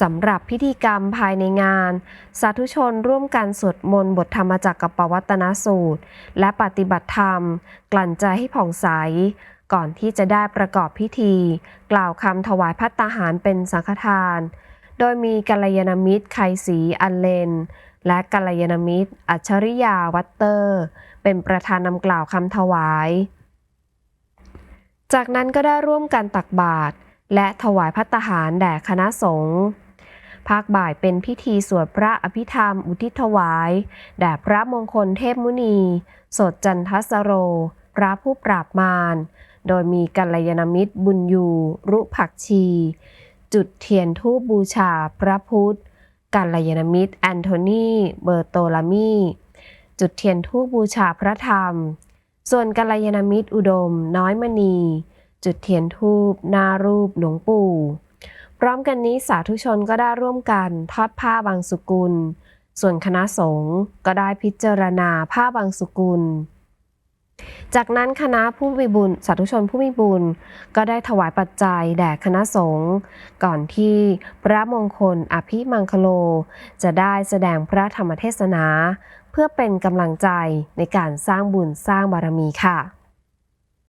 สำหรับพิธีกรรมภายในงาน สาธุชนร่วมกันสวดมนต์บทธรรมจักรกับปวัตนสูตร และปฏิบัติธรรม กลั่นใจให้ผ่องใส ก่อนที่จะได้ประกอบพิธี กล่าวคำถวายพัตตาหารเป็นสังฆทาน โดยมีกัลยาณมิตรไคศรีอันเลน และกัลยาณมิตร อัจฉริยาวัตเตอร์ เป็นประธานนำกล่าวคำถวาย จากนั้นก็ได้ร่วมกันตักบาตร และถวายพัตตาหารแด่คณะสงฆ์ภาคบ่ายเป็นพิธีสวดพระอภิธรรมอุทิศถวายแด่พระมงคลเทพมุนี สดจันทสโร พระผู้ปราบมาร โดยมีกัลยาณมิตรบุญยู รุผักชี จุดเทียนทูปบูชาพระพุทธกัลยาณมิตรแอนโทนีเบอร์โตลามี จุดเทียนทูปบูชาพระธรรม ส่วนกัลยาณมิตรอุดม น้อยมณี จุดเทียนทูปหน้ารูปหลวงปู่ พร้อมกันนี้สาธุชนก็ได้ร่วมกันทอดผ้าบางสุกุล ส่วนคณะสงฆ์ก็ได้พิจารณาผ้าบางสุกุล จากนั้นคณะผู้มีบุญสาธุชนผู้มีบุญ ก็ได้ถวายปัจจัยแด่คณะสงฆ์ก่อนที่พระมงคลอภิมังคโล จะได้แสดงพระธรรมเทศนา เพื่อเป็นกำลังใจในการสร้างบุญสร้างบารมีค่ะ